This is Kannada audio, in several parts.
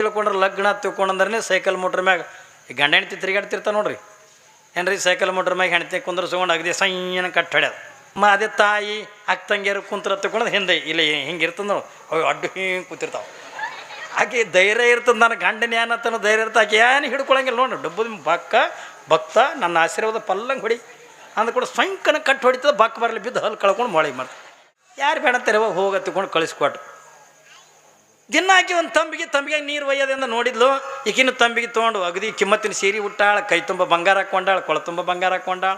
ತಿಳ್ಕೊಂಡ್ರೆ ಲಗ್ನ ತಿಳ್ಕೊಂಡ್ರೆ ಸೈಕಲ್ ಮೋಟ್ರ್ ಮ್ಯಾಗ ಗಂಡ ಹೆಣ್ತಿ ತಿರುಗಾಡ್ತಿರ್ತಾವ ನೋಡ್ರಿ. ಏನ್ರಿ ಸೈಕಲ್ ಮೋಟ್ರ್ ಮ್ಯಾಗ ಹೆಂಡತಿ ಕುಂದ್ರಸ್ಕೊಂಡು ಅಗದಿ ಸೈಯನ ಕಟ್ಟ ಹೊಡ್ಯದ. ಮ ಅದೇ ತಾಯಿ, ಅಕ್ಕ ತಂಗಿಯರು ಕುಂತ್ರ ತಿಳ್ಕೊಂಡ್ರೆ ಹಿಂದೆ ಇಲ್ಲಿ ಹಿಂಗೆ ಇರ್ತದೆ ನೋಡಿ. ಅವು ಅಡ್ಡು ಹಿಂಗೆ ಕೂತಿರ್ತಾವೆ. ಆಕೆ ಧೈರ್ಯ ಇರ್ತದೆ ನನ್ನ ಗಂಡನ ಏನತ್ತನ ಧೈರ್ಯ ಇರ್ತದೆ, ಆಕೆ ಏನು ಹಿಡ್ಕೊಳಂಗಿಲ್ಲ ನೋಡಿ. ಡಬ್ಬದ ಬಕ್ಕ, ಭಕ್ತ, ನನ್ನ ಆಶೀರ್ವಾದ ಪಲ್ಲಂಗೆ ಹೊಡಿ. ಅಂದ ಕೂಡ ಸ್ವಯಂಕನ ಕಟ್ಟು ಹೊಡಿತದ, ಬಕ್ಕ ಬರಲಿ ಬಿದ್ದು ಹಲ್ಲು ಕಳ್ಕೊಂಡು ಮೊಳೆ ಮಾಡ್ತಾರೆ ಯಾರು ಬೇಡ ತೆರವ ಹೋಗ ತಿಳ್ಕೊಂಡು ಕಳಿಸ್ಕೊಟ್ಟು ದಿನ ಆಕಿ ಒಂದು ತಂಬಿಗೆ ತಂಬಿಗೆ ನೀರು ಒಯ್ಯೋದಿಂದ ನೋಡಿದ್ಲು. ಈಕಿನ ತಂಬಿಗೆ ತೊಗೊಂಡು ಅಗದಿ ಕಿಮ್ಮತ್ತಿನ ಸೀರೆ ಉಟ್ಟಾಳ, ಕೈ ತುಂಬ ಬಂಗಾರ ಹಾಕೊಂಡಾಳ, ಕೊಳ ತುಂಬ ಬಂಗಾರ ಹಾಕೊಂಡಾಳ.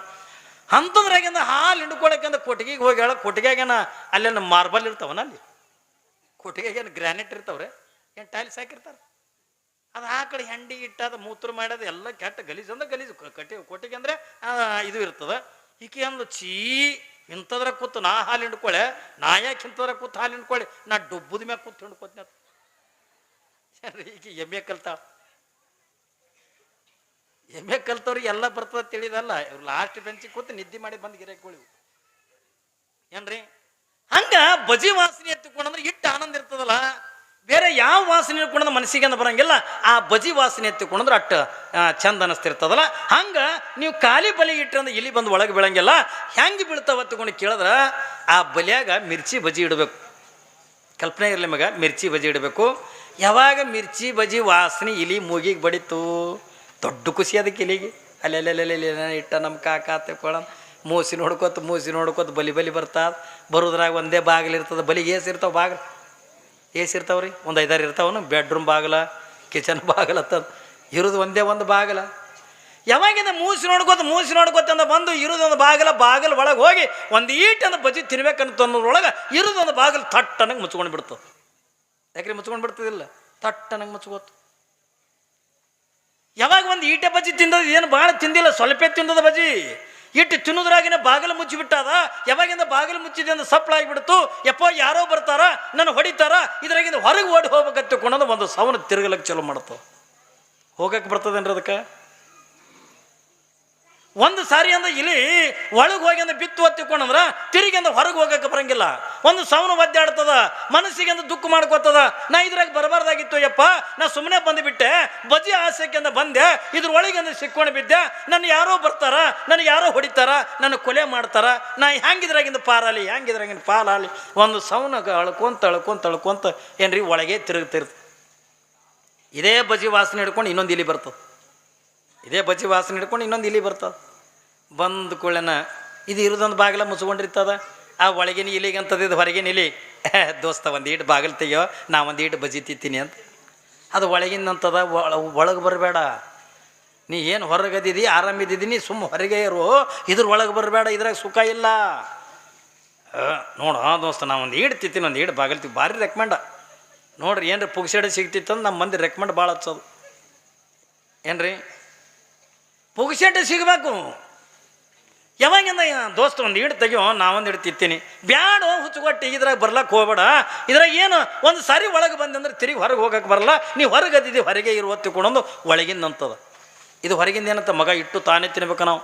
ಅಂತಂದ್ರಾಗಿಂದ ಹಾಲು ಹಿಂಡ್ಕೊಳಕಂದ ಕೊಟ್ಟಿಗೆಗೆ ಹೋಗ್ಯಾಳ. ಕೊಟ್ಟಿಗೆಗೇನ ಅಲ್ಲೇನು ಮಾರ್ಬಲ್ ಇರ್ತಾವನ ಅಲ್ಲಿ? ಕೊಟ್ಟಿಗೆಗೇನು ಗ್ರಾನೈಟ್ ಇರ್ತಾವ್ರೆ? ಏನು ಟೈಲ್ಸ್ ಹಾಕಿರ್ತಾರೆ? ಅದು ಆ ಕಡೆ ಹೆಂಡಿ ಇಟ್ಟದ ಮೂತ್ರ ಮಾಡೋದು ಎಲ್ಲ ಕೆಟ್ಟ ಗಲೀಜು ಅಂದ್ರೆ ಗಲೀಜು. ಕಟ್ಟಿ ಕೊಟ್ಟಿಗೆ ಅಂದರೆ ಇದು ಇರ್ತದೆ. ಈಕೆ ಅಂದು ಚೀ ಇಂಥದ್ರ ಕೂತು ನಾ ಹಾಲು ಹಿಂಡ್ಕೊಳೆ. ನಾ ಯಾಕೆ ಇಂಥದ್ರ ಕೂತು ಹಾಲು ಹಿಂಡ್ಕೊಳ್ಳಿ ನಾ ಡುಬ್ಬದ ಮ್ಯಾಗ ಕೂತು ಹಿಂಡ್ಕೊತೀನಿ ಅಂತ ಈಕೆ ಎಮ್ಮೆ ಕಲ್ತಾಳ. ಎಮ್ಮೆ ಕಲ್ತವ್ರಿಗೆ ಎಲ್ಲ ಬರ್ತದ ತಿಳಿದಲ್ಲ. ಇವ್ರು ಲಾಸ್ಟ್ ಬೆಂಚಿಗೆ ಕೂತು ನಿದ್ದೆ ಮಾಡಿ ಬಂದು ಗಿರಾಕಿಗಳಿವು ಏನ್ರಿ? ಹಂಗ ಬಜಿ ವಾಸನೆ ಎತ್ತಿಕೊಂಡಂದ್ರೆ ಇಟ್ಟು ಆನಂದ ಇರ್ತದಲ್ಲ. ಬೇರೆ ಯಾವ ವಾಸನೆ ಇಟ್ಕೊಂಡ್ರೆ ಮನಸ್ಸಿಗೆ ಅಂತ ಬರಂಗಿಲ್ಲ. ಆ ಬಜಿ ವಾಸನೆ ಎತ್ತಿಕೊಂಡ್ರೆ ಅಟ್ಟು ಚಂದ ಅನಿಸ್ತಿರ್ತದಲ್ಲ ಹಂಗ ನೀವು ಖಾಲಿ ಬಲಿ ಇಟ್ಟಂದ್ರೆ ಇಲ್ಲಿ ಬಂದು ಒಳಗೆ ಬೀಳಂಗಿಲ್ಲ. ಹೆಂಗೆ ಬೀಳ್ತಾವ ತಗೊಂಡು ಕೇಳಿದ್ರ, ಆ ಬಲಿಯಾಗ ಮಿರ್ಚಿ ಬಜಿ ಇಡಬೇಕು. ಕಲ್ಪನೆ ಇರಲಿ ಮಗ, ಮಿರ್ಚಿ ಬಜಿ ಇಡಬೇಕು. ಯಾವಾಗ ಮಿರ್ಚಿ ಬಜಿ ವಾಸನೆ, ಇಲಿ ಮೂಗಿಗೆ ಬಡಿತು? ದೊಡ್ಡ ಖುಷಿ ಅದಕ್ಕೆ ಇಲಿಗೆ. ಅಲ್ಲೆಲ್ಲೆಲ್ಲೆಲ್ಲಿ ಇಟ್ಟ ನಮ್ಮ ಕಾಕ ತಿಳ್ಕೊಳ ಮೂಸಿ ನೋಡ್ಕೋತ ಮೂಸಿ ನೋಡ್ಕೋತ ಬಲಿ ಬಲಿ ಬರ್ತದ. ಬರೋದ್ರಾಗ ಒಂದೇ ಬಾಗಿಲು ಇರ್ತದೆ ಬಲಿಗೆ ಏಸು ಇರ್ತಾವೆ ಬಾಗಿಲು. ಏಸ್ ರೀ ಒಂದು ಐದಾರು ಇರ್ತಾವನು, ಬೆಡ್ರೂಮ್ ಬಾಗಿಲ, ಕಿಚನ್ ಬಾಗಿಲ ಅಂತಂದು ಇರೋದು ಒಂದೇ ಒಂದು ಬಾಗಿಲ. ಯಾವಾಗಿಂದ ಮೂಸಿ ನೋಡ್ಕೋತ ಮೂಸಿ ನೋಡ್ಕೋತ ಅಂದ ಬಂದು ಇರೋದೊಂದು ಬಾಗಿಲ, ಬಾಗಿಲು ಒಳಗೆ ಹೋಗಿ ಒಂದು ಈಟನ್ನು ಬಜಿ ತಿನ್ಬೇಕಂತ ಅನ್ನೋದ್ರೊಳಗೆ ಇರೋದೊಂದು ಬಾಗಿಲು ತಟ್ಟನಂಗೆ ಮುಚ್ಕೊಂಡು ಬಿಡ್ತು ಯಾಕ್ರಿ ಮುಚ್ಕೊಂಡು ಬಿಡ್ತದಿಲ್ಲ ತಟ್ಟನಂಗೆ ಮುಚ್ಕೋತು. ಯಾವಾಗ ಒಂದು ಈಟೆ ಬಜ್ಜಿ ತಿಂದದ ಏನು ಭಾಳ ತಿಂದಿಲ್ಲ, ಸ್ವಲ್ಪ ತಿಂದದ ಬಜ್ಜಿ. ಇಟ್ಟು ತಿನ್ನೋದ್ರಾಗಿನ ಬಾಗಿಲು ಮುಚ್ಚಿಬಿಟ್ಟಾದ? ಯಾವಾಗಿಂದ ಬಾಗಿಲು ಮುಚ್ಚಿದೆ ಅಂತ ಸಪ್ಳ ಆಗಿಬಿಡ್ತು ಯಪ್ಪ ಯಾರೋ ಬರ್ತಾರ, ನನ್ನ ಹೊಡಿತಾರ? ಇದ್ರಾಗಿಂದ ಹೊರಗೆ ಓಡಿ ಹೋಗ್ಬೇಕಂತ ಕೊಂಡಂದು ಒಂದು ಸವನ ತಿರುಗಲಕ್ಕೆ ಚಲೋ ಮಾಡ್ತಾವ ಹೋಗಕ್ಕೆ ಬರ್ತದೇನ್ರಿ ಅದಕ್ಕೆ? ಒಂದು ಸಾರಿ ಅಂದ ಇಲ್ಲಿ ಒಳಗೆ ಹೋಗಿ ಅಂದ ಬಿತ್ತು ಹೊತ್ತಿಕೊಂಡ್ರ ತಿರುಗಿ ಅಂದ ಹೊರಗೆ ಹೋಗಕ್ಕೆ ಬರಂಗಿಲ್ಲ. ಒಂದು ಸವನ ಒದ್ದಾಡ್ತದ, ಮನಸ್ಸಿಗೆ ಅಂದ ದುಃಖ ಮಾಡ್ಕೋತದ, ನಾ ಇದ್ರಾಗ ಬರಬಾರ್ದಾಗಿತ್ತು ಯಪ್ಪ, ನಾ ಸುಮ್ಮನೆ ಬಂದುಬಿಟ್ಟೆ ಬಜಿ ಆಸೆಗೆ ಅಂದ ಬಂದೆ ಇದ್ರ ಒಳಗೆ ಅಂದ ಸಿಕ್ಕೊಂಡು ಬಿದ್ದೆ, ನನ್ನ ಯಾರೋ ಬರ್ತಾರ, ನನಗೆ ಯಾರೋ ಹೊಡಿತಾರ, ನನ್ನ ಕೊಲೆ ಮಾಡ್ತಾರ, ನಾ ಹೆಂಗಿದ್ರಾಗಿಂದ ಪಾರಾಲಿ ಹೆಂಗಿದ್ರಾಗಿಂದ ಪಾಲಾಲಿ, ಒಂದು ಸವನ ಅಳ್ಕೊಂತ ಅಳ್ಕೊಂತ ಅಳ್ಕೊಂತ ಏನ್ರಿ ಒಳಗೆ ತಿರುಗ್ತಿರ್ತ. ಇದೇ ಬಜಿ ವಾಸನೆ ಹಿಡ್ಕೊಂಡು ಇನ್ನೊಂದು ಇಲಿ ಬರ್ತದೆ. ಇದೇ ಬಜ್ಜಿ ವಾಸನೆ ಹಿಡ್ಕೊಂಡು ಇನ್ನೊಂದು ಇಲಿ ಬರ್ತದೆ. ಬಂದ ಕೂಡಲೇ ಇದು ಇರೋದೊಂದು ಬಾಗಿಲ ಮುಚ್ಕೊಂಡಿರ್ತದ ಆ ಒಳಗಿನ ಇಲಿಗೆ ಅಂತದ ಇದು ಹೊರಗಿನ ಇಲಿ. ದೋಸ್ತ, ಒಂದು ಈಟು ಬಾಗಿಲು ತೆಗಿಯೋ, ನಾ ಒಂದು ಈಟು ಬಜ್ಜಿ ತಿಂತೀನಿ ಅಂತ. ಅದು ಒಳಗಿನ ಅಂತದ ಒಳಗೆ ಬರಬೇಡ. ನೀ ಏನು ಹೊರಗದಿದಿ ಆರಾಮಿದ್ದೀನಿ ಸುಮ್ಮ ಹೊರಗೆ ಇರು. ಇದ್ರ ಒಳಗೆ ಬರಬೇಡ, ಇದ್ರಾಗ ಸುಖ ಇಲ್ಲ. ನೋಡು ದೋಸ್ತ, ನಾ ಒಂದು ಈಡು ತಿತ್ತೀನಿ ಒಂದು ಈಡು ಬಾಗಿಲ್ತೀವಿ ಭಾರಿ ರೆಕಮೆಂಡ ನೋಡ್ರಿ, ಏನ್ರಿ ಪುಗ್ಸೆಡೆ ಸಿಗ್ತಿತ್ತು ಅಂದ್ರೆ ನಮ್ಮ ಮಂದಿ ರೆಕಮೆಂಡ್ ಭಾಳ ಹಚ್ಚೋದು. ಏನ್ರಿ? ಪುಗ್ಸೆಟ್ಟೆ ಸಿಗಬೇಕು. ಯಾವಾಗಿಂದ ದೋಸ್ತ ಒಂದು ಈಡು ತೆಗಿಯೋ ನಾವೊಂದು ಹಿಡ್ ತಿತ್ತೀನಿ ಬ್ಯಾಡ ಹುಚ್ಚುಗೊಟ್ಟು, ಇದ್ರಾಗ ಬರ್ಲಕ್ಕೆ ಹೋಗ್ಬೇಡ. ಇದ್ರಾಗ ಏನು, ಒಂದು ಸಾರಿ ಒಳಗೆ ಬಂದಂದ್ರೆ ತಿರುಗಿ ಹೊರಗೆ ಹೋಗಕ್ಕೆ ಬರಲ್ಲ. ನೀವು ಹೊರಗೆ ಅದಿದ್ದೀವಿ ಹೊರಗೆ ಇರುವ ಒಳಗಿಂದ ಅಂತದ. ಇದು ಹೊರಗಿಂದ ಏನಂತ ಮಗ ಇಟ್ಟು ತಾನೇ ತಿನ್ಬೇಕು ನಾವು?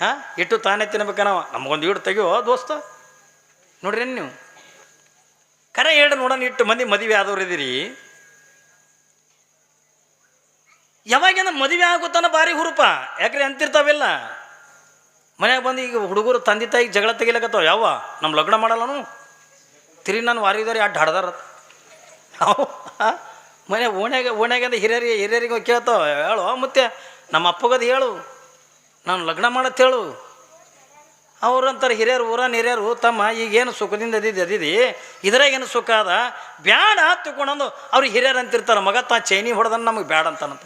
ಹಾಂ? ಇಟ್ಟು ತಾನೇ ತಿನ್ಬೇಕು ನಾವು? ನಮಗೊಂದು ಈಡು ತೆಗಿಯೋ ದೋಸ್ತ. ನೋಡ್ರಿ ನೀವು? ಕರೆ ಹೇಳಿ ನೋಡೋಣ ಇಟ್ಟು ಮಂದಿ ಮದುವೆ ಆದವ್ರು ಇದೀರಿ. ಯಾವಾಗಿಂದ ಮದುವೆ ಆಗುತ್ತಾನ ಭಾರಿ ಹುರುಪ. ಯಾಕ್ರಿ ಅಂತಿರ್ತಾವೆಲ್ಲ? ಮನ್ಯಾಗ ಬಂದು ಈಗ ಹುಡುಗರು ತಂದೆ ತಾಯಿಗೆ ಜಗಳ ತೆಗಿಲಕತ್ತಾವ. ಯಾವ ನಮ್ಮ ಲಗ್ನ ಮಾಡಲ್ಲನು? ತಿರಿ ನಾನು ವಾರಿದಾರೆ ಅಡ್ಡ ಹಡ್ದಾರ. ಅವು ಮನೆ ಓಣ್ಯಾಗ, ಓಣ್ಯಾಗಂದ ಹಿರಿಯರಿಗೆ ಹಿರಿಯರಿಗೆ ಕೇಳ್ತಾವ. ಹೇಳು ಮತ್ತೆ ನಮ್ಮ ಅಪ್ಪಗದು ಹೇಳು. ನಾನು ಲಗ್ನ ಮಾಡತ್ ಹೇಳು. ಅವ್ರು ಅಂತಾರೆ, ಹಿರಿಯರು, ಊರನ್ ಹಿರಿಯರು, ತಮ್ಮ ಈಗೇನು ಸುಖದಿಂದ ಅದಿದ್ದು ಅದಿದಿ? ಇದ್ರಾಗೇನು ಸುಖ ಅದ? ಬ್ಯಾಡ ತಿಳ್ಕೊಂಡಂದು ಅವ್ರು ಹಿರಿಯರು ಅಂತಿರ್ತಾರೆ. ಮಗ ತಾ ಚೈನಿ ಹೊಡೆದನ್ನ ನಮಗೆ ಬ್ಯಾಡ ಅಂತಾನಂತ.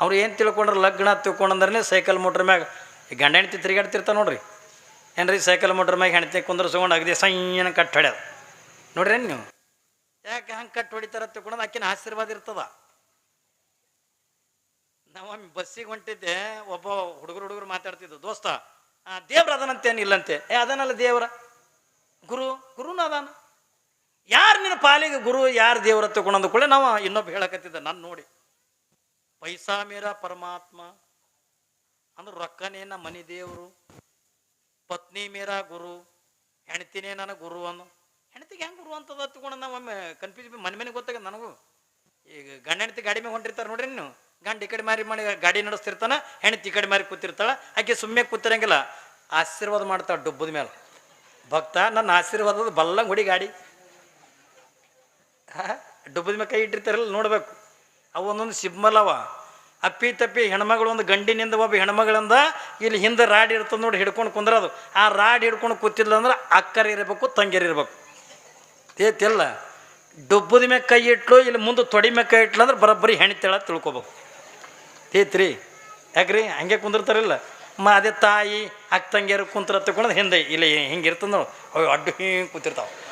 ಅವ್ರು ಏನು ತಿಳ್ಕೊಂಡ್ರೆ? ಲಗ್ನ ತಿಳ್ಕೊಂಡಂದ್ರೆ ಸೈಕಲ್ ಮೋಟ್ರ್ ಮ್ಯಾಗ ಗಂಡ ಹೆಂಡತಿ ತಿರುಗಾಡ್ತಿರ್ತಾವೆ ನೋಡ್ರಿ. ಏನ್ರಿ? ಸೈಕಲ್ ಮೋಟ್ರ್ ಮ್ಯಾಗ ಹೆಂಡತಿ ಕುಂದ್ರಸ್ಕೊಂಡು ಅಗದಿ ಸೈಯನ ಕಟ್ಟ ಹೊಡ್ಯದ ನೋಡ್ರಿ ನೀವು? ಯಾಕೆ ಹಂಗೆ ಕಟ್ ಹೊಡಿತಾರ ತಿಳ್ಕೊಂಡ್ ಆಕಿನ ಆಶೀರ್ವಾದ ಇರ್ತದ. ನಾವೊಮ್ಮೆ ಬಸ್ಸಿಗೆ ಹೊಂಟಿದ್ದೆ, ಒಬ್ಬ ಹುಡುಗರು ಹುಡುಗರು ಮಾತಾಡ್ತಿದ್ದು ದೋಸ್ತ ದೇವ್ರ ಅದನಂತೇನು ಇಲ್ಲಂತೆ ಏ, ಅದನಲ್ಲ ದೇವ್ರ. ಗುರು, ಗುರುನ ಅದಾನ. ಯಾರು ನಿನ್ನ ಪಾಲಿಗೆ ಗುರು, ಯಾರು ದೇವ್ರ? ತಗೊಂಡು ಕೂಡ ನಾವು ಇನ್ನೊಬ್ಬ ಹೇಳಕತ್ತಿದ್ದ, ನಾನು ನೋಡಿ. ಪೈಸಾ ಮೇರಾ ಪರಮಾತ್ಮ, ಅಂದ್ರೆ ರೊಕ್ಕನೇ ನಮ್ಮ ಮನಿ ದೇವರು, ಪತ್ನಿ ಮೇರ ಗುರು ಹೆಣ್ತಿನೇ ನನ್ನ ಗುರು ಅನ್ನು ಹೆಣ್ತಿಗೆ ಹೆಂಗೆ ಅಂತದ ಹತ್ಕೊಂಡು ನಾವು ಒಮ್ಮೆ ಕನ್ಫ್ಯೂಸ್ ಮನೆ ಮನೆಗೆ ಗೊತ್ತಾಗ ನನಗೂ. ಈಗ ಗಂಡ ಹೆಣ್ತಿ ಗಾಡಿ ಮೇಲೆ ಹೊಂಟಿರ್ತಾರೆ ನೋಡ್ರಿ ನೀವು. ಗಂಡ ಈ ಕಡೆ ಮಾರಿ ಮಾಡಿ ಗಾಡಿ ನಡೆಸ್ತಿರ್ತಾನ ಹೆಣ್ತಿ ಈ ಕಡೆ ಮಾರಿ ಕೂತಿರ್ತಾಳ, ಆಕೆ ಸುಮ್ಮನೆ ಕೂತಿರಂಗಿಲ್ಲ. ಆಶೀರ್ವಾದ ಮಾಡ್ತಾಳೆ ಡುಬ್ಬದ ಮೇಲೆ ಭಕ್ತ, ನನ್ನ ಆಶೀರ್ವಾದದ ಬಲ್ಲಂಗ್ ಹೊಡಿ ಗಾಡಿ. ಡುಬ್ಬದ ಮೇಲೆ ಕೈ ಇಟ್ಟಿರ್ತಾರಲ್ಲ, ನೋಡ್ಬೇಕು. ಅವು ಸಿಬ್ಮಲವ ಅಪ್ಪಿ ತಪ್ಪಿ ಹೆಣ್ಮಗಳು ಒಂದು ಗಂಡಿನಿಂದ ಒಬ್ಬ ಹೆಣ್ಮಗಳಿಂದ ಇಲ್ಲಿ ಹಿಂದೆ ರಾಡ್ ಇರ್ತದೆ ನೋಡಿ ಹಿಡ್ಕೊಂಡು ಕುಂದ್ರದು. ಆ ರಾಡ್ ಹಿಡ್ಕೊಂಡು ಕೂತಿಲ್ಲ ಅಂದ್ರೆ ಅಕ್ಕರ್ ಇರಬೇಕು ತಂಗಿರಿರ್ಬೇಕು ತೇತಿಲ್ಲ. ಡುಬ್ಬದ ಮ್ಯಾಗ ಕೈ ಇಟ್ಲು, ಇಲ್ಲಿ ಮುಂದೆ ತೊಡಿ ಮೇಲೆ ಕೈ ಇಟ್ಲು ಅಂದ್ರೆ ಬರೋಬ್ಬರಿ ತೇಳ ತಿಳ್ಕೊಬೇಕು. ತೇತ್ರಿ. ಯಾಕ್ರಿ? ಹಂಗೆ ಕುಂದಿರ್ತಾರಿಲ್ಲ. ಮ ಅದೇ ತಾಯಿ, ಅಕ್ಕ ತಂಗಿಯರು ಕುಂತ್ರ ತಗೊಂಡು ಹಿಂದೆ, ಇಲ್ಲಿ ಹಿಂಗೆ ಇರ್ತದೆ ನೋಡು. ಅಡ್ಡು ಹಿಂಗೆ ಕೂತಿರ್ತಾವೆ.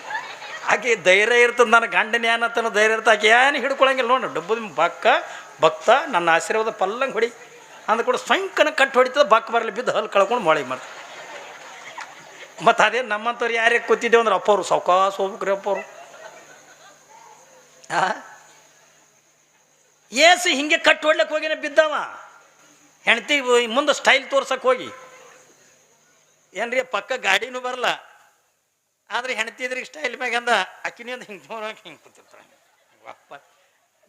ಆಕೆ ಧೈರ್ಯ ಇರ್ತದೆ ನನ್ನ ಗಂಡನ ಏನತ್ತನ ಧೈರ್ಯ ಇರ್ತದೆ, ಆಕೆ ಏನು ಹಿಡ್ಕೊಳಂಗಿಲ್ಲ ನೋಡಿ ಡಬ್ಬದ ಬಕ್ಕ, ಭಕ್ತ, ನನ್ನ ಆಶೀರ್ವಾದ ಪಲ್ಲಂಗ ಹೊಡಿ. ಅಂದ ಕೂಡ ಸ್ವಯಂಕನ ಕಟ್ಟು ಹೊಡಿತದ, ಬಕ್ಕ ಬರಲಿ ಬಿದ್ದು ಹಲ್ಲು ಕಳ್ಕೊಂಡು ಮೊಳೆ ಮಾಡ್ತಾರೆ ಮತ್ತು ಅದೇ ನಮ್ಮಂಥವ್ರು ಯಾರ್ಯಾರು ಕೂತಿದ್ದೇವೆ ಅಂದ್ರೆ ಅಪ್ಪವ್ರು ಸೌಕಾಸ ಹೋಗ್ಬೇಕ್ರಿ ಅಪ್ಪವ್ರು ಏಸು ಹಿಂಗೆ ಕಟ್ಟು ಹೊಡ್ಲಕ್ಕೆ ಹೋಗಿನ ಬಿದ್ದವ. ಹೆಣ್ತಿ ಮುಂದೆ ಸ್ಟೈಲ್ ತೋರ್ಸಕ್ಕೆ ಹೋಗಿ. ಏನ್ರಿ ಪಕ್ಕ ಗಾಡಿನೂ ಬರಲ್ಲ ಆದ್ರೆ ಹೆಣ್ತಿದ್ರಿಗೆ ಸ್ಟೈಲ್ ಮ್ಯಾಗ ಅಂದ, ಅಕ್ಕಿನಿ ಅಂದ ಹಿಂಗೆ ಜೋರಾಗಿ ಹಿಂಗೆ ಕೂತಿರ್ತಾಳೆ. ಅಪ್ಪ,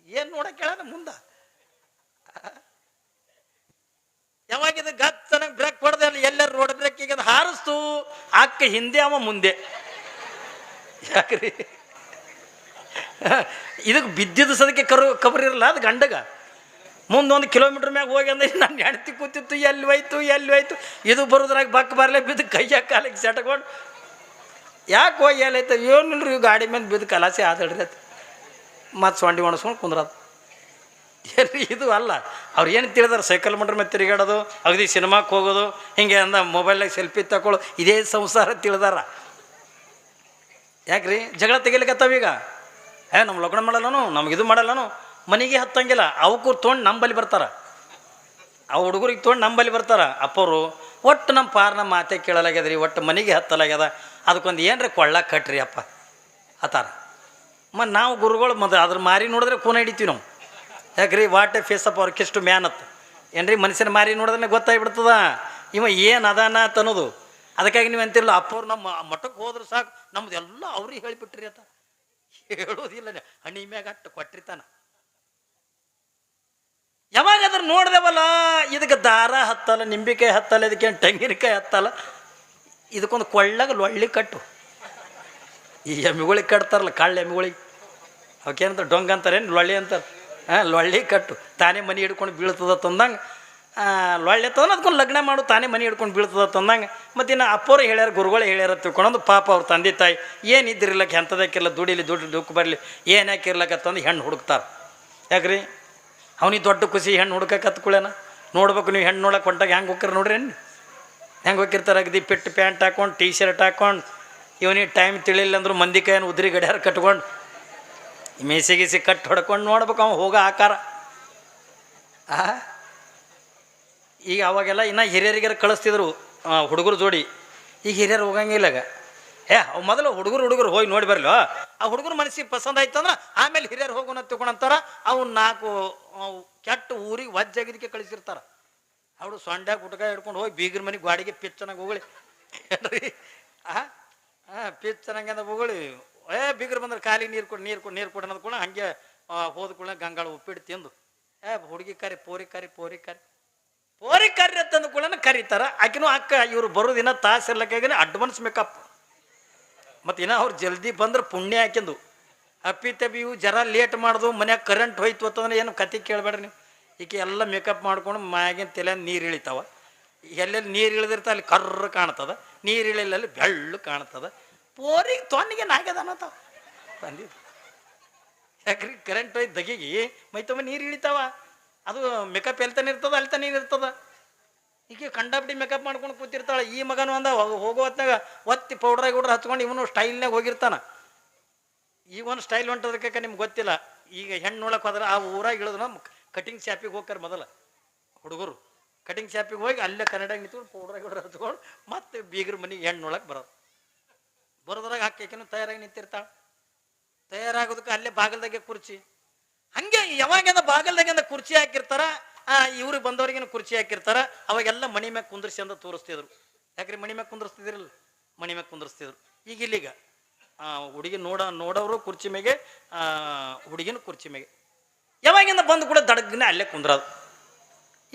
ಏನು ನೋಡಕ್ಕೆ ಹೇಳೋಣ ಮುಂದ? ಯಾವಾಗಿದ ಗತ್ತನ ಬ್ರೇಕ್ ಹೊಡೆದ ಎಲ್ಲರೂ ರೋಡ್ ಬ್ರೇಕ್ ಈಗ ಹಾರಿಸ್ತು. ಅಕ್ಕ ಹಿಂದೆ, ಅವ ಮುಂದೆ. ಯಾಕ್ರಿ? ಇದಕ್ಕೆ ಬಿದ್ದಿದ್ದು ಸದಕ್ಕೆ ಕರು, ಕಬರ್ ಇರಲ್ಲ ಅದು ಗಂಡಗ? ಮುಂದೊಂದು ಕಿಲೋಮೀಟ್ರ್ ಮ್ಯಾಗ ಹೋಗಿ ಅಂದ್ರೆ ನಾನು ಹೆಣ್ತಿ ಕೂತಿತ್ತು, ಎಲ್ಲಿ ಹೋಯ್ತು ಎಲ್ಲಿ ಹೋಯ್ತು? ಇದು ಬರೋದ್ರಾಗ ಬಕ್ ಬರಲೇ ಬಿದ್ದು ಕೈಯ ಕಾಲಿಗೆ ಸೆಟ್ಕೊಂಡು ಯಾಕೆ ಹೋಗಿ ಎಲ್ಲೈತೆ ಏನಿಲ್ರಿ ಇವ್ ಗಾಡಿ ಮೇಲೆ ಬಿದ್ದು ಕಲಾಸಿ ಆತ ಅದು ಮತ್ತು ಸೊಂಡಿ ಒಣಸ್ಕೊಂಡು ಕುಂದ್ರದು. ಏನು ಇದು ಅಲ್ಲ. ಅವ್ರು ಏನು ತಿಳಿದಾರೆ? ಸೈಕಲ್ ಮಂಡ್ರ ಮೇಲೆ ತಿರುಗಾಡೋದು, ಅಗದಿ ಸಿನಿಮಾಕ್ಕೆ ಹೋಗೋದು, ಹಿಂಗೆ ಅಂದ ಮೊಬೈಲ್ನಾಗ ಸೆಲ್ಫಿ ತಗೊಳ್ಳೋ ಇದೇ ಸಂಸಾರ ತಿಳಿದಾರ. ಯಾಕ್ರಿ? ಜಗಳ ತೆಗಿಲಿಕತ್ತಾವೀಗ ಏ ನಮ್ಮ ಲಗ್ನ ಮಾಡಲ್ಲನು, ನಮ್ಗೆ ಇದು ಮಾಡಲ್ಲನು. ಮನೆಗೆ ಹತ್ತಂಗಿಲ್ಲ. ಅವಕ್ಕೂ ತೊಗೊಂಡು ನಂಬಲ್ಲಿ ಬರ್ತಾರ. ಆ ಹುಡುಗರಿಗೆ ತೊಗೊಂಡು ನಂಬಲ್ಲಿ ಬರ್ತಾರ. ಅಪ್ಪವರು, ಒಟ್ಟು ನಮ್ಮ ಪಾರ್ನ ಮಾತೆ ಕೇಳಲಾಗ್ಯದ್ರಿ, ಒಟ್ಟು ಮನೆಗೆ ಹತ್ತಲಾಗ್ಯದ. ಅದಕ್ಕೊಂದು ಏನರ ಕೊಳ್ಳ ಕಟ್ರಿ ಅಪ್ಪ ಆತಾರ ಮತ್ತು ನಾವು ಗುರುಗಳು ಮತ್ತು ಅದ್ರ ಮಾರಿ ನೋಡಿದ್ರೆ ಕೂನ ಹಿಡಿತೀವಿ ನಾವು. ಯಾಕ್ರಿ what a face up orchestra man ಅತ್. ಏನ್ರಿ ಮನುಷ್ಯನ ಮಾರಿ ನೋಡಿದ್ರೆ ಗೊತ್ತಾಗ್ಬಿಡ್ತದ? ಇವ ಏನು ಅದಾನ ಅಂತ ಅದಕ್ಕಾಗಿ ನೀವು ಅಂತಿರಲ್ಲ, ಅಪ್ಪವ್ರು ನಮ್ಮ ಮಠಕ್ಕೆ ಹೋದ್ರೆ ಸಾಕು, ನಮ್ದು ಎಲ್ಲ ಅವ್ರಿಗೆ ಹೇಳಿಬಿಟ್ರಿ ಅಂತ ಹೇಳೋದಿಲ್ಲ ಹಣ್ಣಿ ಮ್ಯಾಗ ಅಟ್ಟು ಕೊಟ್ಟಿರ್ತಾನ ಯಾವಾಗ ಅದ್ರ ನೋಡ್ದೇವಲ್ಲ, ಇದಕ್ಕೆ ದಾರ ಹತ್ತಲ್ಲ, ನಿಂಬಿಕಾಯಿ ಹತ್ತಲ್ಲ, ಇದಕ್ಕೆ ತೆಂಗಿನಕಾಯಿ ಹತ್ತಲ್ಲ. ಇದಕ್ಕೊಂದು ಕೊಳ್ಳಾಗ ಲೊಳ್ಳಿ ಕಟ್ಟು. ಈ ಎಮ್ಮಿಗಳಿಗೆ ಕಟ್ತಾರಲ್ಲ, ಕಳ್ಳ ಎಮ್ಮಿಗಳಿಗೆ ಅವಕ್ಕೇನಂತ ಡೊಂಗ್ ಅಂತಾರೇನು ಲೊಳ್ಳಿ ಅಂತಾರೆ. ಹಾಂ, ಲೊಳ್ಳಿ ಕಟ್ಟು. ತಾನೇ ಮನೆ ಹಿಡ್ಕೊಂಡು ಬೀಳ್ತದ ತಂದಂಗೆ. ಲೊಳ್ಳಿ ತಂದ್ರೆ ಅದಕ್ಕೊಂದು ಲಗ್ನ ಮಾಡು, ತಾನೇ ಮನೆ ಹಿಡ್ಕೊಂಡು ಬೀಳ್ತದ ತಂದಂಗೆ. ಮತ್ತು ಇನ್ನು ಅಪ್ಪೋರು ಹೇಳ್ಯಾರ, ಗುರುಗಳು ಹೇಳ್ಯಾರ ತಿಳ್ಕೊಂಡು ಪಾಪ ಅವ್ರ ತಂದೆ ತಾಯಿ. ಏನು ಇದ್ದಿರ್ಲಕ್ಕ ಎಂಥದಕ್ಕಿಲ್ಲ ದುಡಿಲಿ, ದುಡ್ಡು, ದುಃಖ ಬರಲಿ, ಏನು ಯಾಕಿರ್ಲಕ್ಕ ತಂದು ಹೆಣ್ಣು ಹುಡುಕ್ತಾರೆ. ಯಾಕ್ರಿ? ಅವನಿಗೆ ದೊಡ್ಡ ಖುಷಿ, ಹೆಣ್ಣು ಹುಡುಕಕ್ಕೆ ಹತ್ಕೊಳ್ಳೇನ ನೋಡ್ಬೇಕು, ನೀವು ಹೆಣ್ಣು ನೋಡಕ್ಕೆ ಹೊಂಟಾಗ ಹೆಂಗೆ ಹೋಗ್ರಿ ನೋಡ್ರಿ ಹೆಂಗೆ ಹೋಗಿರ್ತಾರೆ? ಅಗದಿ ಪಿಟ್ ಪ್ಯಾಂಟ್ ಹಾಕೊಂಡು ಟೀ ಶರ್ಟ್ ಹಾಕೊಂಡು, ಇವನಿಗೆ ಟೈಮ್ ತಿಳಿಲ್ಲ ಅಂದ್ರೆ ಮಂದಿ ಕೈಯನ್ನು ಉದ್ರಿ ಗಡಿಯಾರ ಕಟ್ಕೊಂಡು, ಮೀಸಿ ಗೀಸಿ ಕಟ್ಟು ಹೊಡ್ಕೊಂಡು ನೋಡ್ಬೇಕು ಅವ್ನು ಹೋಗೋ ಆಕಾರ. ಈಗ ಅವಾಗೆಲ್ಲ ಇನ್ನು ಹಿರಿಯರಿಗಾರ ಕಳಿಸ್ತಿದ್ರು ಹುಡುಗರು ಜೋಡಿ. ಈಗ ಹಿರಿಯರು ಹೋಗಂಗಿಲ್ಲ ಈಗ. ಏ, ಅವ್ ಮೊದಲು ಹುಡುಗರು ಹುಡುಗರು ಹೋಗಿ ನೋಡಿ ಬರ್ಲಿ. ಆ ಹುಡುಗರು ಮನಸ್ಸಿಗೆ ಪಸಂದ್ ಆಯ್ತು ಅಂದ್ರೆ ಆಮೇಲೆ ಹಿರಿಯರು ಹೋಗೋಣ ತಿಳ್ಕೊಂಡಂತಾರ ಅವು ನಾಲ್ಕು ಕೆಟ್ಟ ಊರಿಗೆ ವಜ್ಜಾಗಿದ್ದಕ್ಕೆ ಕಳಿಸಿರ್ತಾರ. ಅವರು ಸೊಂಡ ಗುಟ್ಕ ಹಿಡ್ಕೊಂಡು ಹೋಗಿ ಬೀಗ್ರ ಮನೆಗೆ ಗಾಡಿಗೆ ಪಿಚ್ಚನಾಗ ಹೋಗಳಿ ಆ ಹಾಂ ಪಿಚ್ಚನಾಗ ಅಂದ ಹೋಗಳಿ ಏ, ಬೀಗ್ರ ಬಂದ್ರೆ ಖಾಲಿ ನೀರು ಕೊಡಿ ನೀರು ಕೊಡಿ, ನೀರು ಕೊಡು ಅನ್ನೋದು ಕೂಡ ಹಂಗೆ ಹೋದ ಕೂಡ ಗಂಗಾಳ ಉಪ್ಪಿಟ್ಟು ತಿಂದು. ಏ, ಹುಡುಗಿ ಕರಿ, ಪೋರಿ ಕರಿ ಪೋರಿ ಕರಿ. ಪೋರಿ ಕರಿ ಅಂತಂದು ಕೂಡ ಕರೀತಾರ. ಆಕಿನೂ ಅಕ್ಕ, ಇವ್ರು ಬರೋದಿನ ತಾಸು ಇರ್ಲಕ್ಕಾಗಿನ ಅಡ್ವಾನ್ಸ್ ಮೇಕಪ್. ಮತ್ತು ಇನ್ನ ಅವ್ರು ಜಲ್ದಿ ಬಂದ್ರೆ ಪುಣ್ಯ ಹಾಕಿಂದು ಅಪ್ಪಿ ಇವು ಜರ ಲೇಟ್ ಮಾಡ್ದು, ಮನ್ಯಾಗ ಕರೆಂಟ್ ಹೋಯ್ತು ಅಂತಂದ್ರೆ ಏನು ಕತೆ ಕೇಳಬೇಡ್ರಿ ನೀವು. ಈಕೆ ಎಲ್ಲ ಮೇಕಪ್ ಮಾಡ್ಕೊಂಡು ಮ್ಯಾಗಿನ ತಲೆ ನೀರು ಇಳಿತಾವ. ಎಲ್ಲೆಲ್ಲಿ ನೀರು ಇಳಿದಿರ್ತ ಅಲ್ಲಿ ಕರ್ರ ಕಾಣ್ತದ. ನೀರು ಇಳಿಲ್ಲ ಅಲ್ಲಿ ಬೆಳ್ಳು ಕಾಣ್ತದ. ಪೋರಿಗೆ ತೊನ್ನಿಗೆ ನಾಗ್ಯದ ಅನ್ನತಾವ ಬಂದಿದ್ದು ಯಾಕ್ರಿ ಕರೆಂಟ್ ಹೋಯ್ತು ದಗಿಗಿ ಮೈತಮ್ಮ ನೀರು ಇಳಿತಾವ. ಅದು ಮೇಕಪ್ ಎಲ್ತಾನೆ ಇರ್ತದ ಅಲ್ಲಿ ನೀರು ಇರ್ತದ? ಈಕೆ ಕಂಡಾಪಟ್ಟಿ ಮೇಕಪ್ ಮಾಡ್ಕೊಂಡು ಕೂತಿರ್ತಾಳೆ. ಈ ಮಗನು ಅಂದ ಹೋಗೋ ಹೊತ್ನಾಗ ಒತ್ತಿ ಪೌಡ್ರಾಗ ಗಿಡ್ರ್ ಹಚ್ಕೊಂಡು ಇವನು ಸ್ಟೈಲ್ನಾಗ ಹೋಗಿರ್ತಾನ. ಈಗ ಒಂದು ಸ್ಟೈಲ್ ಹೊಂಟದಕ್ಕೆ ನಿಮ್ಗೆ ಗೊತ್ತಿಲ್ಲ. ಈಗ ಹೆಣ್ಣು ನೋಡಕ್ಕೆ ಹೋದ್ರೆ ಆ ಊರಾಗ ಇಳಿದ್ರು ಕಟಿಂಗ್ ಶಾಪಿಗೆ ಹೋಗ್ತಾರೆ ಮೊದಲ. ಹುಡುಗರು ಕಟಿಂಗ್ ಶಾಪಿಗೆ ಹೋಗಿ ಅಲ್ಲೇ ಕನ್ನಡ ನಿಂತ್ಕೊಂಡು ಪೌಡ್ರಾಗ ಗೌಡ್ರ ಹತ್ಕೊಂಡು ಮತ್ತೆ ಬೀಗ್ರ ಮನೆಗೆ ಹೆಣ್ಣು ನೋಡಕ್ಕೆ ಬರೋದು. ಬರೋದ್ರಾಗ ಹಾಕಿಕೆನು ತಯಾರಾಗಿ ನಿಂತಿರ್ತಾಳೆ. ತಯಾರಾಗೋದಕ್ಕೆ ಅಲ್ಲೇ ಬಾಗಲ್ದಾಗೆ ಕುರ್ಚಿ. ಹಂಗೆ ಯಾವಾಗಿಂದ ಬಾಗಲ್ದಾಗಿಂದ ಕುರ್ಚಿ ಹಾಕಿರ್ತಾರ, ಆ ಇವ್ರಿಗೆ ಬಂದವ್ರಿಗೇನು ಕುರ್ಚಿ ಹಾಕಿರ್ತಾರ, ಅವಾಗೆಲ್ಲ ಮಣಿ ಮ್ಯಾಗ ಕುಂದ್ರಿಸಿ ಅಂತ ತೋರಿಸ್ತಿದ್ರು. ಯಾಕ್ರಿ ಮಣಿ ಮ್ಯಾಗ ಕುಂದ್ರಿಸ್ತಿದ್ರಲ್ಲ? ಮಣಿ ಮ್ಯಾಗ ಕುಂದ್ರಿಸ್ತಿದ್ರು. ಈಗ ಇಲ್ಲಿಗ ಹುಡುಗಿ ನೋಡ ನೋಡೋರು ಕುರ್ಚಿ ಮೇಗೆ ಹುಡುಗಿನ ಕುರ್ಚಿ ಮೇಗೆ ಯಾವಾಗಿಂದ ಬಂದು ಕೂಡ ದಡಗ್ನೆ ಅಲ್ಲೇ ಕುಂದ್ರದು.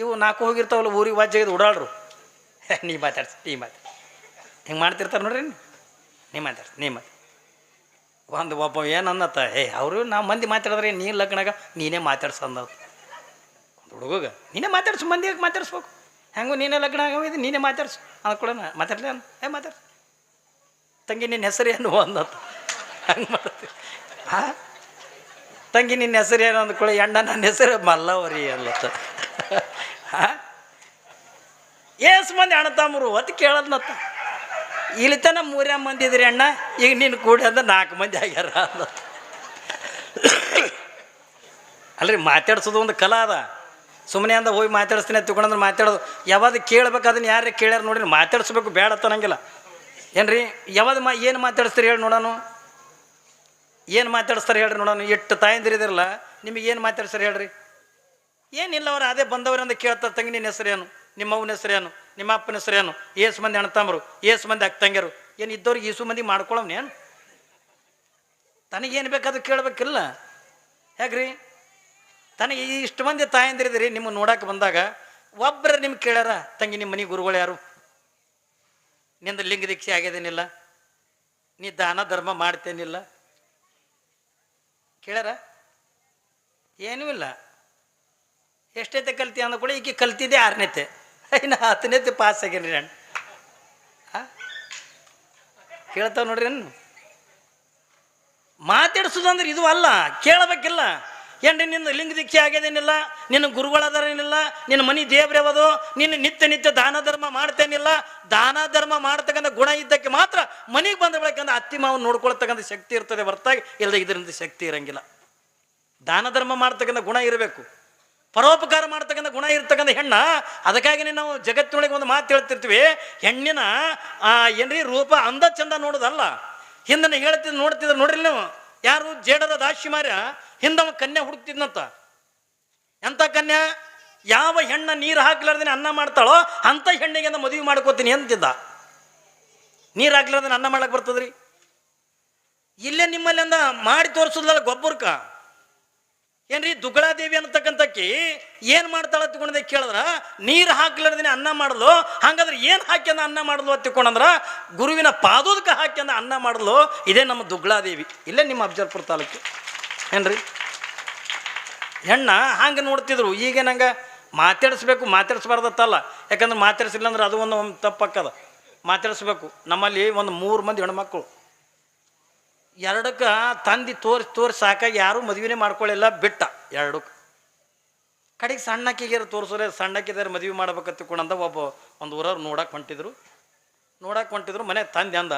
ಇವು ನಾಲ್ಕು ಹೋಗಿರ್ತಾವಲ್ಲ, ಊರಿಗೆ ವಾಜ್ಯ ಓಡಾಡ್ರು. ನೀ ಮಾತಾಡ್ಸಿ ನೀ ಮಾತಾಡ್ಸಿ. ಹಿಂಗೆ ಮಾಡ್ತಿರ್ತಾರೆ ನೋಡ್ರಿ. ನೀ ಮಾತಾಡ್ಸಿ, ನೀ ಮಾತು ಒಂದು ಒಬ್ಬ ಏನು ಅನ್ನತ್ತ ಏ ಅವರು ನಾವು ಮಂದಿ ಮಾತಾಡಿದ್ರೆ ನೀನು ಲಗ್ನಾಗ? ನೀನೇ ಮಾತಾಡ್ಸ ಅಂದ ಒಂದು ಹುಡುಗ ನೀನೇ ಮಾತಾಡ್ಸು ಮಂದಿಗೆ ಮಾತಾಡ್ಸ್ಬೇಕು? ಹೆಂಗು ನೀನೇ ಲಗ್ನ ಆಗಿದ್ದು ನೀನೇ ಮಾತಾಡ್ಸು. ಅಂದ ಕೂಡ ಮಾತಾಡ್ಲಿ ಅನ್ನ ಏ ಮಾತಾಡ್ಸು. ತಂಗಿ ನಿನ್ನ ಹೆಸರು ಏನು ಅಂದತ್ತ ಹಂಗೆ ಮಾಡ್ತೀವಿ ಹಾಂ? ತಂಗಿ ನಿನ್ನ ಹೆಸರು ಏನು ಅಂದ್ಕೊಳ್ಳಿ ಅಣ್ಣ ನನ್ನ ಹೆಸರು ಮಲ್ಲವರಿ ಅಲ್ಲತ್ತ ಏಸ್ ಮಂದಿ ಅಣ್ಣ ತಮ್ಮರು, ಒತ್ತು ಕೇಳದ್ನತ್ತ. ಇಲ್ಲಿ ತನ ಮೂರೇ ಮಂದಿ ಇದ್ರಿ ಅಣ್ಣ, ಈಗ ನೀನು ಕೂಡಿ ಅಂದ್ರೆ ನಾಲ್ಕು ಮಂದಿ ಆಗ್ಯಾರ ಅಂದ ಅಲ್ರಿ, ಮಾತಾಡ್ಸೋದು ಒಂದು ಕಲಾ ಅದ. ಸುಮ್ಮನೆ ಅಂದ ಹೋಗಿ ಮಾತಾಡಿಸ್ತೀನಿ ತಿಳ್ಕೊಂಡ್ರೆ ಮಾತಾಡೋದು. ಯಾವಾಗ ಕೇಳ್ಬೇಕು ಅದನ್ನ ಯಾರೇ ಕೇಳ್ಯಾರ ನೋಡಿ ಮಾತಾಡಿಸ್ಬೇಕು ಬೇಡ ಅನ್ನಂಗಿಲ್ಲ. ಏನ್ರಿ, ಯಾವಾಗ ಮಾ ಏನು ಮಾತಾಡಿಸ್ತೀರಿ ಹೇಳಿ ನೋಡೋಣ ಏನು ಮಾತಾಡಿಸ್ತಾರೆ ಹೇಳ್ರಿ ನೋಡೋಣ ಎಷ್ಟು ತಾಯಂದಿರಿದಿರಲ್ಲ ನಿಮಗೆ ಏನು ಮಾತಾಡ್ಸ್ತಾರೆ ಹೇಳ್ರಿ? ಏನಿಲ್ಲ ಅವ್ರು ಅದೇ ಬಂದವ್ರು ಅಂತ ಕೇಳ್ತಾರೆ, ತಂಗಿ ನಿನ್ನ ಹೆಸರೇನು, ನಿಮ್ಮ ಅವನ ಹೆಸರೇನು, ನಿಮ್ಮ ಅಪ್ಪನ ಹೆಸರೇನು, ಏಸು ಮಂದಿ ಅಣ್ಣತಮ್ಮರು, ಏಸು ಮಂದಿ ಅಕ್ಕಂಗ್ಯರು ಏನು ಇದ್ದವ್ರಿಗೆ ಈಸು ಮಂದಿ ಮಾಡ್ಕೊಳ್ಳೋನೇನು ತನಗೇನು ಬೇಕಾದ್ರೂ ಕೇಳಬೇಕಿಲ್ಲ. ಹೇಗ್ರಿ ತನಗೆ ಇಷ್ಟು ಮಂದಿ ತಾಯಂದಿರಿದಿರಿ ನಿಮ್ಮ ನೋಡಕ್ಕೆ ಬಂದಾಗ ಒಬ್ಬರ ನಿಮ್ಗೆ ಕೇಳ್ಯಾರ, ತಂಗಿ ನಿಮ್ಮ ಮನೆ ಗುರುಗಳು ಯಾರು? ನಿಂದ ಲಿಂಗ ದೀಕ್ಷೆ ಆಗ್ಯದೇನಿಲ್ಲ, ನೀ ದಾನ ಧರ್ಮ ಮಾಡ್ತೇನಿಲ್ಲ ಕೇಳ್ಯಾರ? ಏನೂ ಇಲ್ಲ. ಎಷ್ಟೈತೆ ಕಲ್ತಿ ಅಂದ ಕೂಡ ಈಕೆ ಕಲ್ತಿದ್ದೆ ಆರನೇತೆ. ಇನ್ನು ಹತ್ತನೇತೆ ಪಾಸ್ ಆಗ್ಯಾನ್ರಿ ಹಾಂ ಕೇಳ್ತಾವ ನೋಡ್ರಿ ಅನ್ನು ಮಾತಾಡ್ಸೋದಂದ್ರೆ ಇದು ಅಲ್ಲ, ಕೇಳಬೇಕಿಲ್ಲ. ಏನ್ರಿ ನಿನ್ನ ಲಿಂಗ ದೀಕ್ಷೆ ಆಗ್ಯದೇನಿಲ್ಲ? ನಿನ್ನ ಗುರುಗಳದಾರೇನಿಲ್ಲ ನಿನ್ನ ಮನಿ ದೇವ್ರವದು ನಿನ್ನ ನಿತ್ಯ ನಿತ್ಯ ದಾನ ಧರ್ಮ ಮಾಡ್ತೇನಿಲ್ಲ? ದಾನ ಧರ್ಮ ಮಾಡ್ತಕ್ಕಂಥ ಗುಣ ಇದ್ದಕ್ಕೆ ಮಾತ್ರ ಮನೆಗೆ ಬಂದ ಬೆಳಕಂದ್ರೆ ಅತ್ತಿ ಮಾವು ನೋಡ್ಕೊಳ್ತಕ್ಕಂಥ ಶಕ್ತಿ ಇರ್ತದೆ ಹೊರತಾಗಿ ಇಲ್ಲದೆ ಇದರಿಂದ ಶಕ್ತಿ ಇರಂಗಿಲ್ಲ. ದಾನ ಧರ್ಮ ಮಾಡ್ತಕ್ಕಂಥ ಗುಣ ಇರಬೇಕು. ಪರೋಪಕಾರ ಮಾಡ್ತಕ್ಕಂಥ ಗುಣ ಇರ್ತಕ್ಕಂಥ ಹೆಣ್ಣ ಅದಕ್ಕಾಗಿನೇ ನಾವು ಜಗತ್ತಿನೊಳಗೆ ಒಂದು ಮಾತು ಹೇಳ್ತಿರ್ತೀವಿ, ಹೆಣ್ಣಿನ ಏನ್ರಿ ರೂಪ ಅಂದ ಚಂದ ನೋಡೋದಲ್ಲ? ಹಿಂದನ ಹೇಳ್ತಿದ್ ನೋಡ್ತಿದ್ರೆ ನೋಡ್ರಿ ನೀವು? ಯಾರು ಜೇಡದ ದಾಶಿಮಾರ್ಯ ಹಿಂದವ ಕನ್ಯಾ ಹುಡುಕ್ತಿದ್ನಂತ. ಎಂಥ ಕನ್ಯಾ? ಯಾವ ಹೆಣ್ಣ ನೀರು ಹಾಕ್ಲಾರ್ದೇನೆ ಅನ್ನ ಮಾಡ್ತಾಳೋ ಅಂಥ ಹೆಣ್ಣಿಗೆ ಮದುವೆ ಮಾಡ್ಕೋತೀನಿ ಅಂತಿದ್ದ. ನೀರು ಹಾಕ್ಲಾರ್ದೇನೆ ಅನ್ನ ಮಾಡಕ್ಕೆ ಬರ್ತದ್ರಿ? ಇಲ್ಲೇ ನಿಮ್ಮಲ್ಲಿ ಅಂದ ಮಾಡಿ ತೋರಿಸೋದಲ್ಲ ಗೊಬ್ಬರಕ್ಕ. ಏನ್ರಿ ದುಗ್ಗಳಾದೇವಿ ಅನ್ನತಕ್ಕಂಥಕ್ಕಿ ಏನು ಮಾಡ್ತಾಳ ತಿಳ್ಕೊಂಡೆ ಕೇಳಿದ್ರ, ನೀರು ಹಾಕ್ಲಾರ್ದೇನೆ ಅನ್ನ ಮಾಡಲು, ಹಂಗಾದ್ರೆ ಏನು ಹಾಕ್ಯಂದ ಅನ್ನ ಮಾಡಲು ಅಂತ ತಿಳ್ಕೊಂಡಂದ್ರ, ಗುರುವಿನ ಪಾದೋದಕ್ಕೆ ಹಾಕ್ಯಂದ ಅನ್ನ ಮಾಡಲು, ಇದೇ ನಮ್ಮ ದುಗ್ಗಳಾದೇವಿ ಇಲ್ಲೇ ನಿಮ್ಮ ಅಫಜಲ್ಪುರ ತಾಲೂಕು. ಏನ್ರಿ? ಹೆಣ್ಣ ಹಂಗೆ ನೋಡ್ತಿದ್ರು ಈಗ ನಂಗೆ ಮಾತಾಡಿಸ್ಬೇಕು, ಮಾತಾಡಿಸ್ಬಾರ್ದತ್ತಲ್ಲ. ಯಾಕಂದ್ರೆ ಮಾತಾಡಿಸಿಲ್ಲ ಅಂದ್ರೆ ಅದು ಒಂದು ಒಂದು ತಪ್ಪಕ್ಕದ ಮಾತಾಡಿಸ್ಬೇಕು. ನಮ್ಮಲ್ಲಿ ಒಂದು ಮೂರು ಮಂದಿ ಹೆಣ್ಮಕ್ಳು. ಎರಡಕ್ಕೆ ತಂದಿ ತೋರಿಸಿ ತೋರಿಸಿ ಸಾಕ ಯಾರೂ ಮದುವೆನೇ ಮಾಡ್ಕೊಳ್ಳಿಲ್ಲ ಬಿಟ್ಟ ಎರಡಕ್ಕೆ. ಕಡೆಗೆ ಸಣ್ಣಕ್ಕಿಗೆ ತೋರಿಸೋರೆ ಸಣ್ಣಕ್ಕಿದ್ದಾರೆ ಮದುವೆ ಮಾಡ್ಬೇಕಂತ ಅಂದ ಒಬ್ಬ ಒಂದು ಊರವ್ರು ನೋಡಕ್ಕೆ ಹೊಂಟಿದ್ರು. ನೋಡಕ್ಕೆ ಹೊಂಟಿದ್ರು, ಮನೆ ತಂದೆ ಅಂದ,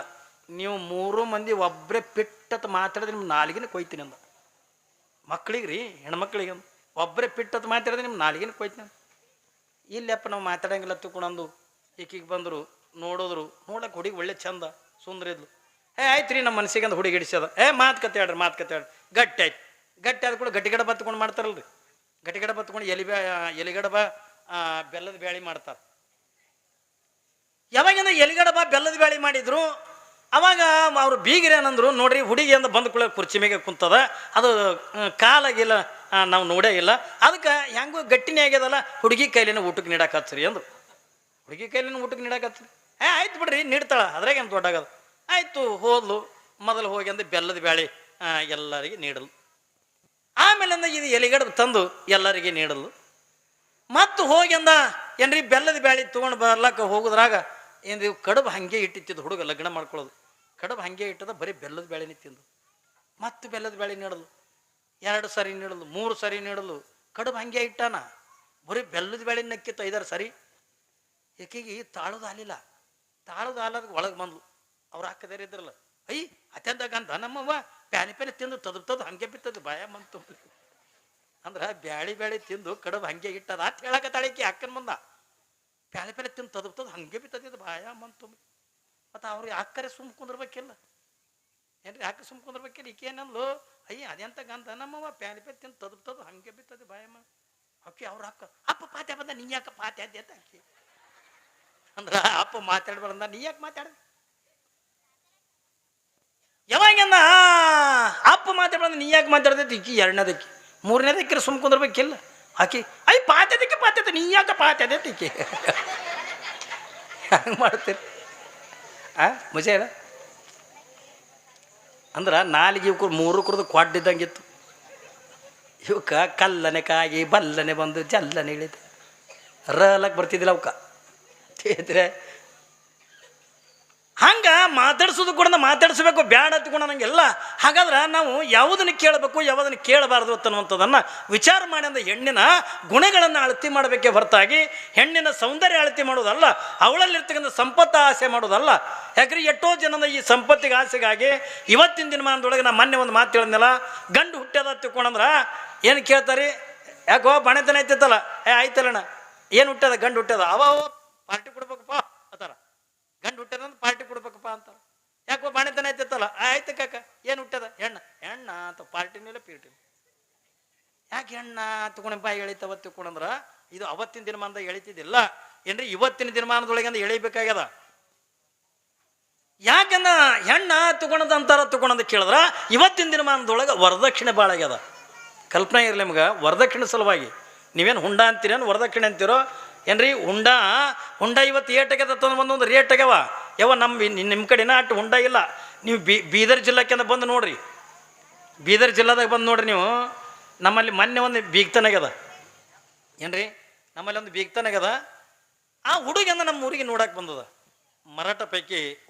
ನೀವು ಮೂರು ಮಂದಿ ಒಬ್ಬರೇ ಪಿಟ್ಟತ್ ಮಾತಾಡಿದ್ರೆ ನಿಮ್ಮ ನಾಲಿಗೆನ ಕೊಯ್ತೀನಿ ಅಂದ. ಮಕ್ಳಿಗೆ ರೀ, ಹೆಣ್ಮಕ್ಳಿಗೆ ಅಂದ ಒಬ್ಬರೇ ಪಿಟ್ಟತ್ ಮಾತಾಡಿದ್ರೆ ನಿಮ್ಮ ನಾಲಿಗೆನ ಕೊಯ್ತೀನಿ ಅಂದ. ಇಲ್ಲಪ್ಪ ನಾವು ಮಾತಾಡಂಗಿಲ್ಲ ತಿಳ್ಕೊಂಡಂದು. ಈಕಿಗೆ ಬಂದರು, ನೋಡಿದ್ರು ನೋಡಕ್ಕೆ ಹುಡುಗಿ ಒಳ್ಳೆ ಚಂದ ಸುಂದರ ಇದ್ಲು ಏ ಆಯ್ತು ರೀ ನಮ್ಮ ಮನಸ್ಸಿಗೆ ಹುಡುಗಿ ಹಿಡಿಸ್ಯದ. ಏ, ಮಾತು ಕತೆ ಹೇಳ್ರಿ, ಮಾತು ಕತೆ ಹೇಳ್ರಿ. ಗಟ್ಟಿ ಆಯ್ತು. ಗಟ್ಟಿ ಆದ ಕೂಡ ಗಟ್ಟಿಗಡ ಬತ್ಕೊಂಡು ಮಾಡ್ತಾರಲ್ರಿ. ಗಟ್ಟಿಗಡ ಬತ್ಕೊಂಡು ಎಲಿ ಬ್ಯಾ ಎಲಿಗಡಬ ಬೆಲ್ಲದ ಬ್ಯಾಳಿ ಮಾಡ್ತಾರೆ. ಯಾವಾಗಿಂದ ಎಲಿಗಡಬ ಬೆಲ್ಲದ ಬ್ಯಾಳಿ ಮಾಡಿದ್ರು, ಅವಾಗ ಅವ್ರು ಬೀಗಿರೇನಂದ್ರು, ನೋಡ್ರಿ, ಹುಡುಗಿ ಅಂದ ಬಂದ ಕೂಡ ಕುರ್ಚಿ ಮೇಲೆ ಕುಂತದ. ಅದು ಕಾಲಾಗಿಲ್ಲ ನಾವು ನೋಡೇ ಇಲ್ಲ. ಅದಕ್ಕೆ ಹೆಂಗೋ ಗಟ್ಟಿನೇ ಆಗ್ಯದಲ್ಲ, ಹುಡುಗಿ ಕೈಲಿನ ಊಟಕ್ಕೆ ನೀಡಕ್ಕೆ ಅಂದ್ರು. ಹುಡುಗಿ ಕೈಲಿನ ಊಟಕ್ಕೆ ನೀಡಕ್ಕೆ ಏ, ಆಯ್ತು ಬಿಡ್ರಿ, ನೀಡ್ತಾಳ. ಅದ್ರಾಗ ಏನು ದೊಡ್ಡಾಗದು? ಆಯ್ತು, ಹೋದ್ಲು. ಮೊದಲು ಹೋಗಿ ಅಂದ ಬೆಲ್ಲದ ಬ್ಯಾಳಿ ಎಲ್ಲರಿಗೆ ನೀಡಲು. ಆಮೇಲೆ ಅಂದ ಇದು ಎಲಿಗಡ ತಂದು ಎಲ್ಲರಿಗೆ ನೀಡಲು. ಮತ್ತು ಹೋಗಿ ಅಂದ, ಏನ್ರಿ, ಬೆಲ್ಲದ ಬ್ಯಾಳಿ ತೊಗೊಂಡು ಬರ್ಲಕ್ಕ ಹೋಗುದ್ರಾಗ ಇವ್ ಕಡುಬು ಹಂಗೆ ಇಟ್ಟಿತ್ತಿದ್ದು ಹುಡುಗ ಲಗ್ನ ಮಾಡ್ಕೊಳ್ಳೋದು. ಕಡುಬು ಹಂಗೆ ಇಟ್ಟದ ಬರೀ ಬೆಲ್ಲದ ಬ್ಯಾಳಿನೇ ತಿಂದು. ಮತ್ತು ಬೆಲ್ಲದ ಬ್ಯಾಳಿ ನೀಡಲು. ಎರಡು ಸರಿ ನೀಡಲು, ಮೂರು ಸರಿ ನೀಡಲು. ಕಡುಬು ಹಂಗೆ ಇಟ್ಟಾನ. ಬರೀ ಬೆಲ್ಲದ ಬ್ಯಾಳಿ ನಕ್ಕಿತ್ತು ಐದಾರು ಸರಿ. ಏಕೆಗೆ ತಾಳೋದು ಆಲಿಲ್ಲ ತಾಳೋದು ಆಲದ ಒಳಗೆ ಬಂದ್ಲು. ಅವ್ರು ಹಾಕದೇರಿ ಇದ್ರಲ್ಲ. ಐ ಅತ್ಯಂತ ಗಂಧ ನಮ್ಮವ್ವ ಪ್ಯಾನಿ ಪ್ಯಾನಿ ತಿಂದು ತದ್ ತದ್ ಹಂಗೆ ಬಿತ್ತದ ಭಯ ಬಂತು ಅಂದ್ರೆ ಬ್ಯಾಳಿ ಬ್ಯಾಳಿ ತಿಂದು ಕಡುಬು ಹಂಗೆ ಇಟ್ಟದ ಅಂತ ಹೇಳಕತ್ತಾಳಿಕೆ ಅಕ್ಕನ ಮುಂದ. ಪ್ಯಾನಿ ಪ್ಯಾನಿ ತಿಂದು ತದ್ ತದ್ ಹಂಗೆ ಬಿತ್ತದ ಭಯ ಬಂತು ಮತ್ತು ಅವ್ರಿಗೆ ಅಕ್ಕರೆ ಸುಮ್ ಕುಂದಿರ್ಬೇಕಿಲ್ಲ? ಏನ್ರಿ ಯಾಕೆ ಸುಮ್ ಕುಂದಿರ್ಬೇಕಿಲ್ಲ? ಈಕೆ ಏನಂದ್ಲು ಅಯ್ಯ ಅದೆಂತ ಗಂಧ ನಮ್ಮವ್ವ ಪ್ಯಾನಿ ಪ್ಯಾನಿ ತಿಂದು ತದ್ ತದ್ ಹಂಗೆ ಬಿತ್ತದ ಭಯಮ್ಮ ಅಕ್ಕಿ ಅವ್ರ ಅಕ್ಕ ಅಪ್ಪ ಪಾತ್ಯ ಬಂದ ನೀ ಯಾಕ ಪಾತ್ಯ ಅದ್ದೆ ಆಕಿ. ಅಂದ್ರ ಅಪ್ಪ ಮಾತಾಡ್ಬಾರ್ದ ನೀ ಯಾಕೆ ಮಾತಾಡ ಯಾವಾಗನ್ನ ಅಪ್ಪ ಮಾತಾಡೋದು ನೀ ಯಾಕೆ ಮಾತಾಡ್ತೈತಿ ಈಕಿ ಎರಡನೇದಕ್ಕಿ. ಮೂರನೇದಕ್ಕಿ ಸುಮ್ ಕುಂದ್ರಬೇಕಿಲ್ಲ. ಆಕಿ ಐ ಪಾತ್ಯದಕ್ಕೆ ಪಾತ್ಯತೆ ನೀ ಯಾಕೆ ಪಾತ್ಯದೈತಿ ಈಕಿ. ಹಂಗೆ ಮಾಡ್ತೀರಿ? ಆ, ಮಜಾ ಅಂದ್ರೆ ನಾಲಿಗೆ ಇವ್ಕು ಮೂರು ಕುಡ್ದು ಕೊಡ್ಡಿದ್ದಂಗಿತ್ತು ಇವಕ್ಕ ಕಲ್ಲನೆ ಕಾಗಿ ಬಲ್ಲನೆ ಬಂದು ಜಲ್ಲನೆ ಇಳಿದ. ರಲಕ್ಕೆ ಬರ್ತಿದ್ದಿಲ್ಲ ಅವಕ್ಕ ತಿಳಿದ್ರೆ ಹಂಗ ಮಾತಾಡ್ಸೋದು ಕೂಡ ಮಾತಾಡಿಸ್ಬೇಕು, ಬ್ಯಾಡ ಕೂಡ ನಂಗೆಲ್ಲ. ಹಾಗಾದ್ರೆ ನಾವು ಯಾವುದನ್ನು ಕೇಳಬೇಕು, ಯಾವುದನ್ನು ಕೇಳಬಾರ್ದು ಅನ್ನುವಂಥದ್ದನ್ನು ವಿಚಾರ ಮಾಡಿ ಅಂದ ಹೆಣ್ಣಿನ ಗುಣಗಳನ್ನು ಅಳತಿ ಮಾಡಬೇಕೆ ಹೊರತಾಗಿ, ಹೆಣ್ಣಿನ ಸೌಂದರ್ಯ ಅಳತಿ ಮಾಡೋದಲ್ಲ, ಅವಳಲ್ಲಿರ್ತಕ್ಕಂಥ ಸಂಪತ್ತ ಆಸೆ ಮಾಡೋದಲ್ಲ. ಯಾಕ್ರೆ, ಎಷ್ಟೋ ಜನದ ಈ ಸಂಪತ್ತಿಗೆ ಆಸೆಗಾಗಿ ಇವತ್ತಿನ ದಿನಮಾನದೊಳಗೆ ನಾನು ಮೊನ್ನೆ ಒಂದು ಮಾತು ಹೇಳಿದ್ನಲ್ಲ, ಗಂಡು ಹುಟ್ಟ್ಯದ ತಿಳ್ಕೊಂಡಂದ್ರೆ ಏನು ಕೇಳ್ತಾರೆ? ಯಾಕೋ ಬಣತನ ಐತಿತ್ತಲ್ಲ? ಏ, ಆಯ್ತಲ್ಲಣ್ಣ, ಏನು ಹುಟ್ಟ್ಯದ ಗಂಡು ಹುಟ್ಟ್ಯದ ಅವ, ಪಾರ್ಟಿ ಕೊಡ್ಬೇಕಪ್ಪ. ಗಂಡು ಹುಟ್ಟ್ಯದ ಅಂತ ಪಾರ್ಟಿ ಕೊಡ್ಬೇಕಪ್ಪ ಅಂತ ಯಾಕೋ ಬಾಣೆತನ ಐತಿತ್ತಲ್ಲ ಆಯ್ತು ಕಾಕ, ಏನು ಹುಟ್ಟದ? ಹೆಣ್ಣ ಹೆಣ್ಣ ಅಂತ ಪಾರ್ಟಿನಿಲ್ಲ ಪೀರ್ಟಿ ಯಾಕೆ ಹೆಣ್ಣ ತಗೊಂಡು ಬಾಯಿ ಎಳಿತವ ತಿಳ್ಕೊಂಡ್ರ ಇದು ಅವತ್ತಿನ ದಿನಮಾನದಾಗ ಎಳಿತಿದ್ದಿಲ್ಲ. ಏನ್ರಿ, ಇವತ್ತಿನ ದಿನಮಾನದೊಳಗೆ ಅಂದ್ರೆ ಎಳಿಬೇಕಾಗ್ಯದ? ಯಾಕಂದ ಹೆಣ್ಣ ತಗೊಂಡದ ಅಂತಾರ ತಗೊಂಡಂತ ಕೇಳಿದ್ರ, ಇವತ್ತಿನ ದಿನಮಾನದೊಳಗೆ ವರದಕ್ಷಿಣೆ ಭಾಳ ಕಲ್ಪನೆ ಇರಲಿ ನಿಮ್ಗೆ, ವರದಕ್ಷಿಣೆ ಸಲುವಾಗಿ. ನೀವೇನು ಹುಂಡ ಅಂತೀರೇನು ವರದಕ್ಷಿಣೆ ಅಂತೀರೋ ಏನ್ರಿ? ಉಂಡ ಉಂಡ ಇವತ್ತು ಏಟಾಗ್ಯದ ಒಂದು ರೇಟ್ ಆಗ್ಯವ ಯಾವ ನಮ್ಮ ನಿಮ್ಮ ಕಡೆನ ಅಟ್ಟು ಉಂಡ ಇಲ್ಲ. ನೀವು ಬೀದರ್ ಜಿಲ್ಲಾಕ್ಕಿಂತ ಬಂದು ನೋಡ್ರಿ. ಬೀದರ್ ಜಿಲ್ಲಾದಾಗ ಬಂದು ನೋಡ್ರಿ ನೀವು. ನಮ್ಮಲ್ಲಿ ಮೊನ್ನೆ ಒಂದು ಬೀಗ್ತನಾಗ್ಯದ. ಏನ್ರಿ? ನಮ್ಮಲ್ಲಿ ಒಂದು ಬೀಗ್ತನಾಗ್ಯದ. ಆ ಹುಡುಗಿಯನ್ನ ನಮ್ಮ ಊರಿಗೆ ನೋಡಕ್ಕೆ ಬಂದದ. ಮರಾಠ ಪೈಕಿ